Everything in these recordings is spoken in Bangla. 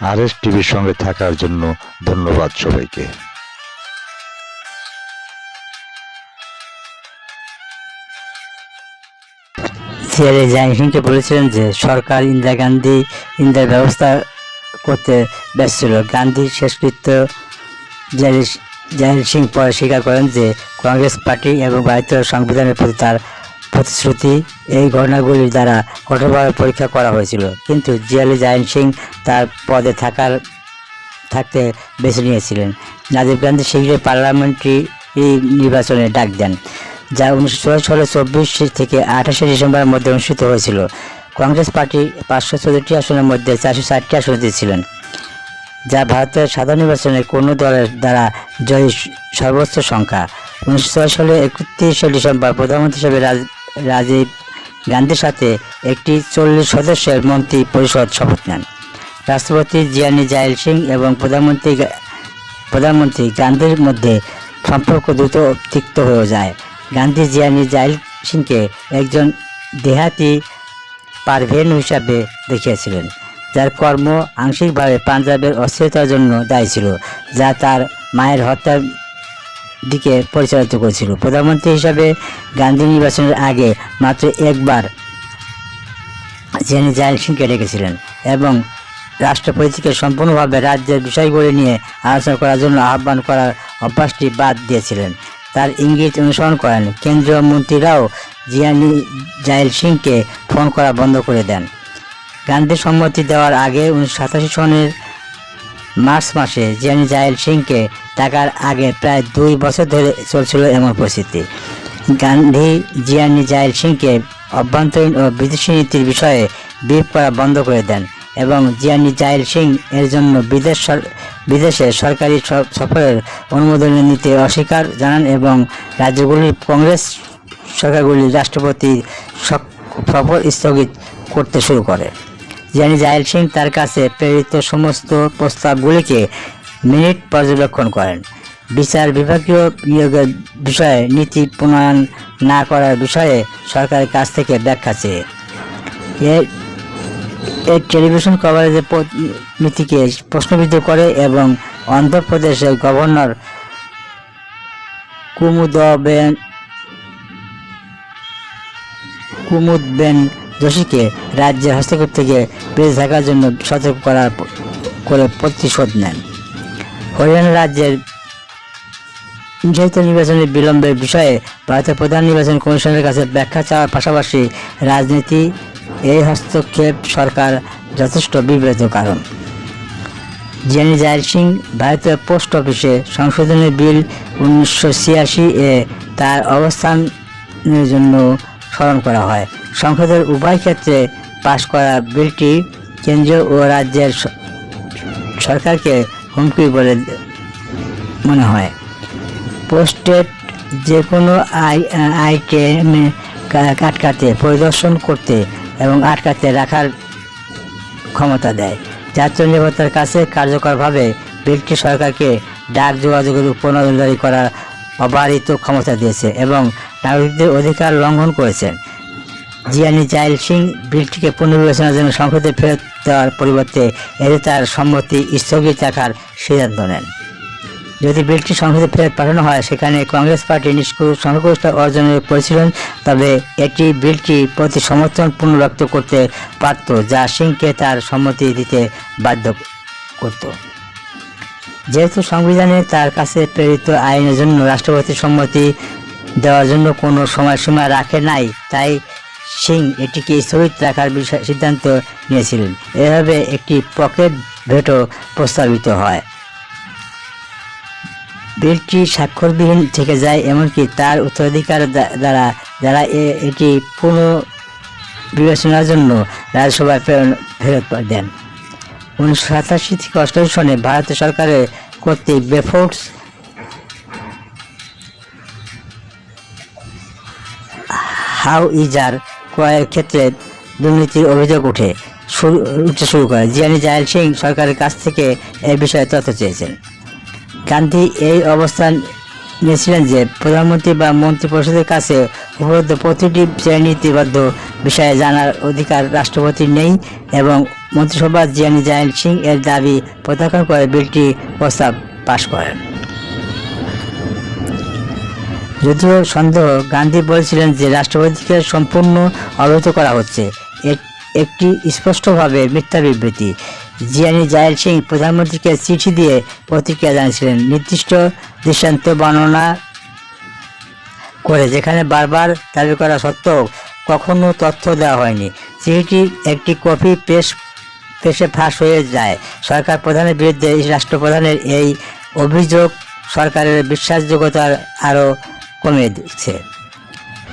আর এস টিভির সঙ্গে থাকার জন্য ধন্যবাদ সবাইকে। সিআরএ জাহাঙ্গীরকে বলেছিলেন যে, সরকার ইন্দিরা গান্ধী ইন্দিরার ব্যবস্থা করতে ব্যস্ত ছিল। গান্ধীর শেষকৃত্য জাহির সিং পরে স্বীকার করেন যে, কংগ্রেস পার্টি এবং ভারতীয় সংবিধানের প্রতি তার প্রতিশ্রুতি এই ঘটনাগুলির দ্বারা কঠোরভাবে পরীক্ষা করা হয়েছিল। কিন্তু জিয়ালি জাহির সিং তার পদে থাকার, থাকতে বেছে নিয়েছিলেন। রাজীব গান্ধী শীঘ্রই পার্লামেন্টারি নির্বাচনে ডাক দেন, যা উনিশশো চুয়াল্লিশ সালে চব্বিশ থেকে আঠাশে ডিসেম্বরের মধ্যে অনুষ্ঠিত হয়েছিল। কংগ্রেস পার্টি পাঁচশো চৌষট্টি আসনের মধ্যে চারশো ষাটটি আসন দিয়েছিলেন যা ভারতের সাধারণ নির্বাচনে কোনো দলের দ্বারা জয়ী সর্বোচ্চ সংখ্যা। উনিশশো চুয়াল্লিশ সালে একত্রিশে ডিসেম্বর প্রধানমন্ত্রী হিসেবে রাজীব গান্ধীর সাথে একটি চল্লিশ সদস্যের মন্ত্রী পরিষদ শপথ নেন। রাষ্ট্রপতি জিয়ানি জাইল সিং এবং প্রধানমন্ত্রী প্রধানমন্ত্রী গান্ধীর মধ্যে সম্পর্ক দ্রুত তিক্ত হয়ে যায়। গান্ধী জিয়ানি জাইল সিংকে একজন দেহাতি পারভেন হিসাবে দেখিয়েছিলেন, যার কর্ম আংশিকভাবে পাঞ্জাবের অস্থিরতার জন্য দায়ী ছিল, যা তার মায়ের হত্যার দিকে পরিচালিত করেছিল। প্রধানমন্ত্রী হিসাবে গান্ধী নির্বাচনের আগে মাত্র একবার জেনি জাইল সিংকে ডেকেছিলেন এবং রাষ্ট্রপতিকে সম্পূর্ণভাবে রাজ্যের বিষয়গুলি নিয়ে আলোচনা করার জন্য আহ্বান করার অভ্যাসটি বাদ দিয়েছিলেন। তার ইঙ্গিত অনুসরণ করেন, কেন্দ্রীয় মন্ত্রীরাও জিয়ানি জাইল সিংকে ফোন করা বন্ধ করে দেন। গান্ধী সম্মতি দেওয়ার আগে উনিশশো সাতাশি সনের মার্চ মাসে জিয়ানি জাইল সিংকে টাকার আগে প্রায় দুই বছর ধরে চলছিল এমন পরিস্থিতি। গান্ধী জিয়ানি জাইল সিংকে অভ্যন্তরীণ ও বিদেশি নীতির বিষয়ে বিপ করা বন্ধ করে দেন এবং জিয়ানি জাইল সিং এর জন্য বিদেশ বিদেশে সরকারি সফরের অনুমোদন নিতে অস্বীকার জানান এবং রাজ্যগুলির কংগ্রেস সরকারগুলি রাষ্ট্রপতি সফর স্থগিত করতে শুরু করে। জানি জাহিল সিং তার কাছে প্রেরিত সমস্ত প্রস্তাবগুলিকে মিনিট পর্যবেক্ষণ করেন। বিচার বিভাগীয় নিয়োগের বিষয়ে নীতি প্রণয়ন না করার বিষয়ে সরকারের কাছ থেকে ব্যাখ্যা চেয়ে। এর টেলিভিশন কভারেজের নীতিকে প্রশ্নবিদ্ধ করে এবং অন্ধ্রপ্রদেশের গভর্নর কুমুদবেন কুমুদ যোশীকে রাজ্যের হস্তক্ষেপ থেকে বেঁচে থাকার জন্য সতর্ক করার করে প্রতিশোধ নেন। হরিয়ানা রাজ্যের নির্ধারিত নির্বাচনের বিলম্বের বিষয়ে ভারতের প্রধান নির্বাচন কমিশনের কাছে ব্যাখ্যা চাওয়ার পাশাপাশি রাজনীতি, এই হস্তক্ষেপ সরকার যথেষ্ট বিব্রত কারণ। জেনি জাহির সিং ভারতীয় পোস্ট অফিসে সংশোধনী বিল উনিশশো ছিয়াশি এ তার অবস্থানের জন্য স্মরণ করা হয়। সংসদের উভয় ক্ষেত্রে পাশ করা বিলটি কেন্দ্র ও রাজ্যের সরকারকে হুমকি বলে মনে হয়। পোস্টেড যে কোনো আই আইটেমে আটকাতে পরিদর্শন করতে এবং আটকাতে রাখার ক্ষমতা দেয়। জাতীয় নিরাপত্তার কাছে কার্যকরভাবে বিলটি সরকারকে ডাক যোগাযোগের উপর নজরদারি করার অবারিত ক্ষমতা দিয়েছে এবং নাগরিকদের অধিকার লঙ্ঘন করেছে। জিয়ানি জাইল সিং বিলটিকে পুনর্বিবেচনার জন্য সংসদে ফেরত দেওয়ার পরিবর্তে এতে তার সম্মতি স্থগিত রাখার সিদ্ধান্ত নেন। যদি বিলটি সংসদে ফেরত পাঠানো হয়, সেখানে কংগ্রেস পার্টি নিষ্কু সংখ্যাগরিষ্ঠ অর্জনের করেছিলেন তবে এটি বিলটি প্রতি সমর্থন পূর্ণ করতে পারত, যা সিংকে তার সম্মতি দিতে বাধ্য করত। যেহেতু সংবিধানে তার কাছে প্রেরিত আইনের জন্য রাষ্ট্রপতির সম্মতি দেওয়ার জন্য কোনো সময়সীমা রাখে নাই, তাই সিং এটিকে স্থগিত রাখার বিষয় সিদ্ধান্ত নিয়েছিলেন। এভাবে একটি পকেট ভেটো প্রস্তাবিত হয়। বিলটি স্বাক্ষরবিহীন থেকে যায় এমনকি তার উত্তরাধিকার দ্বা- দ্বারা যারা এটি পুনঃ বিবেচনার জন্য রাজ্যসভায় প্রেরণ ফেরত দেন। উনিশশো সাতাশি থেকে অষ্টাশি সনে ভারত সরকারের কর্তৃক বেফোর্স হাউ ইজার ক্রয়ের ক্ষেত্রে দুর্নীতির অভিযোগ উঠে শুরু উঠতে শুরু করে। জিয়ানি জাহেল সিং সরকারের কাছ থেকে এই বিষয়ে তথ্য চেয়েছেন। গান্ধী এই অবস্থান নিয়েছিলেন যে, প্রধানমন্ত্রী বা মন্ত্রী পরিষদের কাছে উপলব্ধ প্রতিটি শ্রেণীতিবদ্ধ বিষয়ে জানার অধিকার রাষ্ট্রপতির নেই এবং মন্ত্রিসভা জিয়ানি জাহেল সিং এর দাবি প্রত্যাখ্যান করে বিলটি প্রস্তাব পাশ করেন। যদিও সন্দেহ গান্ধী বলেছিলেন যে রাষ্ট্রপতিকে সম্পূর্ণ অবহিত করা হচ্ছে। একটি স্পষ্টভাবে মিথ্যা বিবৃতি। জিয়ানি জাহেল সিং প্রধানমন্ত্রীকে চিঠি দিয়ে প্রতিক্রিয়া জানিয়েছিলেন, নির্দিষ্ট দৃষ্টান্ত বর্ণনা করে যেখানে বারবার দাবি করা সত্ত্বেও কখনো তথ্য দেওয়া হয়নি। চিঠিটির একটি কপি পেশ, পেশে ফাঁস হয়ে যায়। সরকার প্রধানের বিরুদ্ধে রাষ্ট্রপ্রধানের এই অভিযোগ সরকারের বিশ্বাসযোগ্যতার আরও কমিয়ে দিচ্ছে।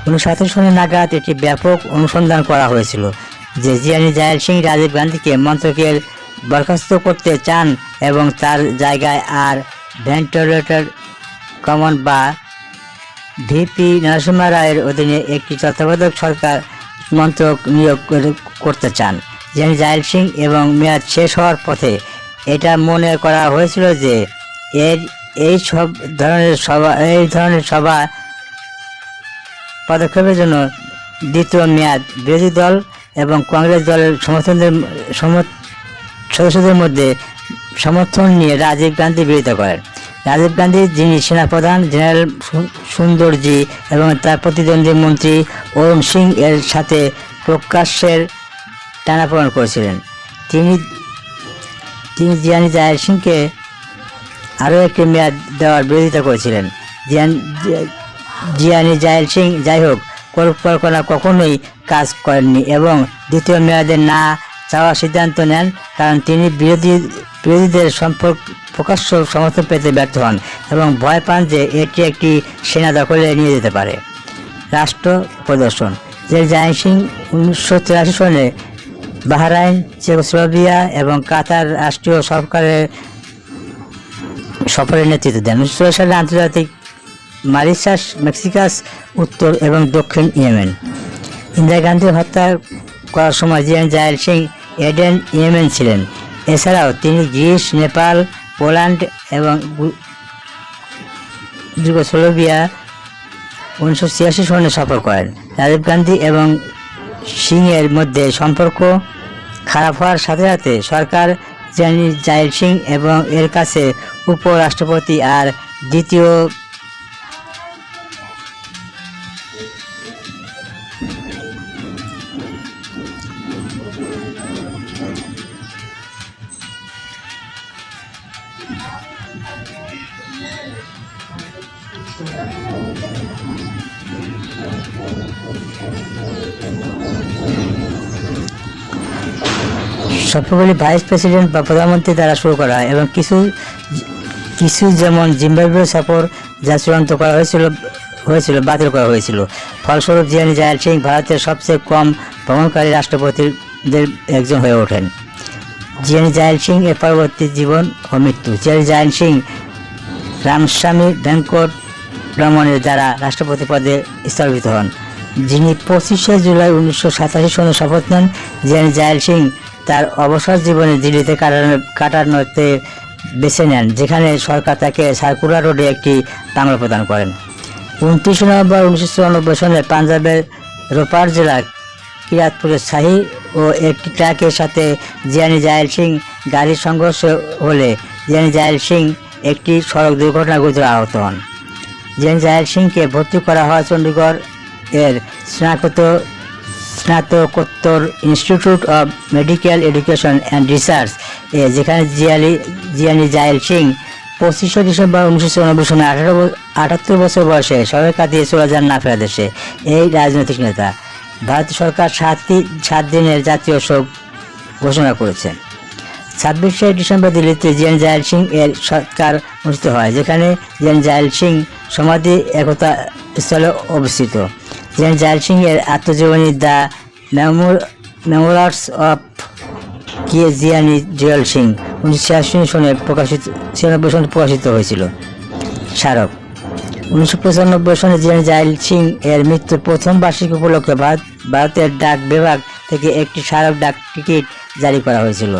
উনিশশো সাতাশ সনে নাগাদ এটি ব্যাপক অনুসন্ধান করা হয়েছিল, যে জিয়ানি জাহেল সিং রাজীব গান্ধীকে মন্ত্রকের বরখাস্ত করতে চান এবং তার জায়গায় আর ভেন্টিলেটর কমন বা ভিপি নরসিংহ রায়ের অধীনে একটি তত্ত্বাবধায়ক সরকার মন্ত্রক নিয়োগ করে- করতে চান। যিনি জাহেল সিং এবং মেয়াদ শেষ হওয়ার পথে এটা মনে করা হয়েছিল যে এর এই সব ধরনের সভা, এই ধরনের সভা পদক্ষেপের জন্য দ্বিতীয় মেয়াদ বিরোধী দল এবং কংগ্রেস দলের সমর্থনদের সদস্যদের মধ্যে সমর্থন নিয়ে রাজীব গান্ধী বিরোধিতা করেন। রাজীব গান্ধী যিনি সেনাপ্রধান, জেনারেল সুন্দরজি এবং তার প্রতিদ্বন্দ্বী মন্ত্রী অরুণ সিং এর সাথে প্রকাশ্যের টানাপোড়েন করেছিলেন। তিনি তিনি জিয়ানি জাহের সিংকে আরও একটি মেয়াদ দেওয়ার বিরোধিতা করেছিলেন। জিয়ান জিয়ানি জাহেল সিং যাই হোক পরিকল্পনা কখনোই কাজ করেননি এবং দ্বিতীয় মেয়াদে না চাওয়ার সিদ্ধান্ত নেন কারণ তিনি বিরোধী বিরোধীদের সম্পর্ক প্রকাশ্য সমর্থন পেতে ব্যর্থ হন এবং ভয় পান যে এটি একটি সেনা দখলে নিয়ে যেতে পারে। রাষ্ট্র প্রদর্শন। যে জাহিন সিং উনিশশো তিরাশি সনে বাহরাইন চেকোস্লোভিয়া এবং কাতার রাষ্ট্রীয় সরকারের সফরের নেতৃত্ব দেন। উনিশশো সালে আন্তর্জাতিক মারিশাস, মেক্সিকাস, উত্তর এবং দক্ষিণ ইয়েমেন। ইন্দিরা গান্ধী হত্যা করার সময় জিয়ান জাহেল সিং এডেন ইয়েমেন ছিলেন। এছাড়াও তিনি গ্রিস, নেপাল, পোল্যান্ড এবং যুগোস্লোভিয়া উনিশশো ছিয়াশি সনে সফর করেন। রাজীব গান্ধী এবং সিংয়ের মধ্যে সম্পর্ক খারাপ হওয়ার সাথে সাথে সরকার জানি জাহিল সিং এবং এর কাছে উপরাষ্ট্রপতি আর দ্বিতীয় সফরগুলি ভাইস প্রেসিডেন্ট বা প্রধানমন্ত্রী দ্বারা শুরু করা হয় এবং কিছু কিছু যেমন জিম্বাবুয়ে সফর যা চূড়ান্ত করা হয়েছিল হয়েছিল, বাতিল করা হয়েছিল। ফলস্বরূপ জিয়ানি জায়াল সিং ভারতের সবচেয়ে কম ভ্রমণকারী রাষ্ট্রপতিদের একজন হয়ে ওঠেন। জিয়ানি জায়াল সিং এর পরবর্তী জীবন ও মৃত্যু। জিয়ানি জায়াল সিং রামস্বামী ভেঙ্কট রমনের দ্বারা রাষ্ট্রপতি পদে স্থগিত হন। যিনি পঁচিশে জুলাই উনিশশো সাতাশি সনে শপথ নেন, জিয়ানি জায়াল সিং তার অবসর জীবনে দিল্লিতে কাটানো কাটানোতে বেছে নেন, যেখানে সরকার তাকে সার্কুলার রোডে একটি বাংলা প্রদান করেন। উনত্রিশে নভেম্বর উনিশশো সনে পাঞ্জাবের রোপার জেলার কিরাতপুরের শাহী ও একটি ট্রাকের সাথে জিয়ানি জায়েল সিং গাড়ির সংঘর্ষ হলে জিয়ানি জায়েল সিং একটি সড়ক দুর্ঘটনায় গুরুতর আহত হন। জিয়ানি জায়েল সিংকে ভর্তি করা হয় চণ্ডীগড় এর স্নাতক স্নাতকোত্তর institute of medical education and research যেখানে জিয়ালি, জিয়ানি জায়েল সিং পঁচিশে ডিসেম্বর উনিশশো চুরানব্বই সনে আঠারো আটাত্তর বছর বয়সে সবাই কাটিয়ে চলে যান না ফেরা দেশে এই রাজনৈতিক নেতা। ভারত সরকার সাতটি, সাত দিনের জাতীয় শোক ঘোষণা করেছে ছাব্বিশে ডিসেম্বর দিল্লিতে জিয়ান জাহেল সিং এর সৎকার অনুষ্ঠিত হয়, যেখানে জিয়ান জাহেল সিং সমাধি, একতা স্থলে অবস্থিত। জাহেল সিং এর আত্মজীবনী দ্য মেমোরার্স অফ কে জিয়ানি জুয়েল সিং উনিশশো ছিয়াশি সনে প্রকাশিত, ছিয়ানব্বই সনে প্রকাশিত হয়েছিল। স্মারক, উনিশশো পঁচানব্বই সনে জিয়ানি জাইল সিং এর মৃত্যুর প্রথম বার্ষিকী উপলক্ষে ভারত ভারতের ডাক বিভাগ থেকে একটি স্মারক ডাক টিকিট জারি করা হয়েছিল।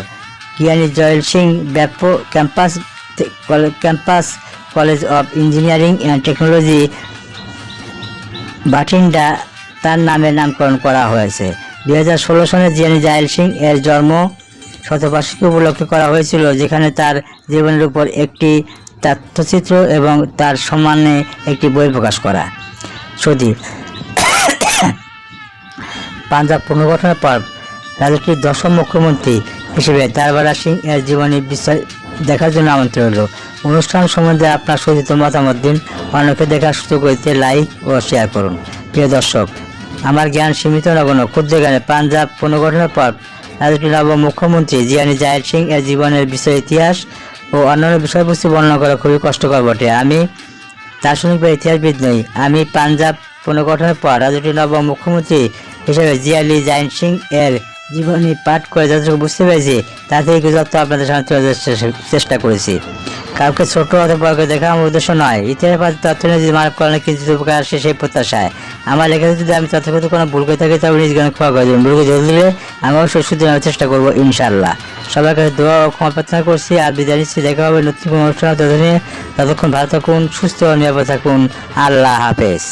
কিয়ানি জয়েল সিং ব্যাপক campus campus college of engineering and technology Bathinda তার নামে নামকরণ করা হয়েছে। দুই হাজার ষোলো সনে জিয়ানি জাইল সিং এর জন্ম শতবার্ষিকী উপলক্ষে করা হয়েছিল, যেখানে তার জীবনের উপর একটি তথ্যচিত্র এবং তার সম্মানে একটি বই প্রকাশ করা। সদি পাঞ্জাব পুনর্গঠনের পর রাজ্যটির দশম মুখ্যমন্ত্রী হিসেবে দারবারা সিং এর জীবনী বিস্তার দেখার জন্য আমন্ত্রণ হলো অনুষ্ঠান সম্বন্ধে আপনার সচিত মতামত দিন। অন্যকে দেখার সুযোগ হইতে লাইক ও শেয়ার করুন। প্রিয় দর্শক, আমার জ্ঞান সীমিত নগণ্য ক্ষুদ্র জ্ঞানে পাঞ্জাব পুনর্গঠনের পর নব মুখ্যমন্ত্রী জিয়ানি জায়েদ সিং এর জীবনের বিষয় ইতিহাস ও অন্যান্য বিষয়বস্তু বর্ণনা করা খুবই কষ্টকর বটে। আমি দার্শনিক বা ইতিহাসবিদ নই। আমি পাঞ্জাব পুনর্গঠনের পর রাজ্যটির নব মুখ্যমন্ত্রী হিসেবে জিয়ালি জাইন সিং এর জীবনী পাঠ করে যতটুকু বুঝতে পেরেছি তা থেকে তথ্য আপনাদের সামনে চেষ্টা করেছি। কাউকে ছোট অথবা বড়কে দেখা আমার উদ্দেশ্য নয়। ইতিহাস বা তথ্য নিয়ে যদি মানব কল্যাণে কিছু উপকার আসে, সেই প্রত্যাশায়। আমার লেখাতে যদি আমি তথাকথিত কোনো ভুল করে থাকি, তবে নিজ জ্ঞান ক্ষমা করে ভুলকে জল দিলে আমি অবশ্যই শুধু নেওয়ার চেষ্টা করব ইনশাল্লাহ সবার কাছে দোয়া ও ক্ষমা প্রার্থনা করছি, আর বিদায় নিচ্ছি। দেখা হবে নতুন কোনো অনুষ্ঠান। ততক্ষণ ভালো থাকুন, সুস্থ ও নিরাপদ থাকুন। আল্লাহ হাফেজ।